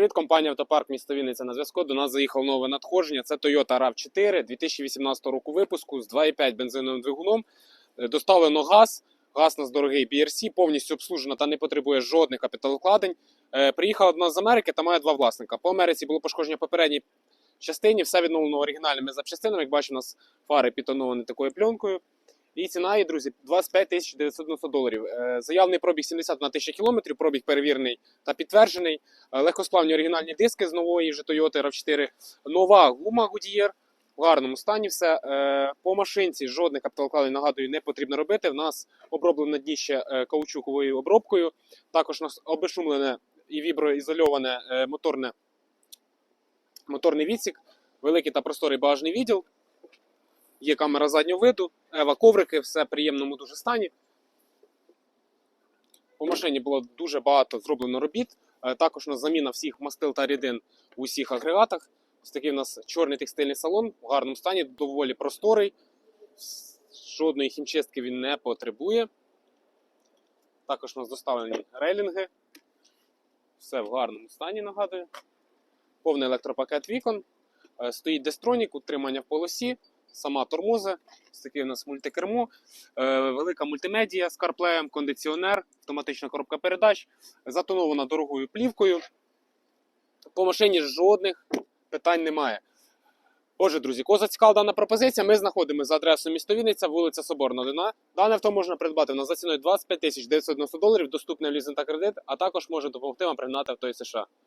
Привіт, компанія Автопарк місто Вінниця на зв'язку. До нас заїхало нове надходження. Це Toyota RAV4 2018 року випуску з 2,5 бензиновим двигуном. Е, Доставлено газ. Газ нас дорогий BRC, повністю обслужена та не потребує жодних капіталовкладень. Е, Приїхала до нас з Америки та має два власника. По Америці було пошкодження попередній частині, все відновлено оригінальними запчастинами. Як бачимо, у нас фари підтоновані такою пленкою. І ціна її, друзі, 25 тисяч 990 доларів. Е, Заявний пробіг 70 на 1000 кілометрів, пробіг перевірений та підтверджений. Е, Легкосплавні оригінальні диски з нової вже Toyota RAV4. Нова гума Goodyear в гарному стані. Все Е, по машинці жодних капіталокладень, нагадую, не потрібно робити. В нас оброблено дніще каучуковою обробкою. Також у нас обешумлене і віброізольоване моторне, моторний відсік, великий та просторий багажний відділ. Є камера заднього виду, ева коврики, все в приємному дуже стані. По машині було дуже багато зроблено робіт. Е, Також у нас заміна всіх мастил та рідин у всіх агрегатах. Ось такий у нас чорний текстильний салон в гарному стані, доволі просторий. Жодної хімчистки він не потребує. Також у нас доставлені рейлінги. Все в гарному стані, нагадую. Повний електропакет вікон. Е, Стоїть дестронік, утримання в полосі, сама тормоза. Ось таке у нас мультикермо. Е, Велика мультимедія з CarPlay, кондиціонер, автоматична коробка передач, затонована дорогою плівкою. По машині жодних питань немає. Отже, друзі, кого зацікавила дана пропозиція, ми знаходимося за адресою місто Вінниця, вулиця Соборна, 1. Дане авто можна придбати в нас за ціною 25 тисяч 990 доларів, доступне в лізинг та кредит, а також може допомогти вам пригнати авто із США.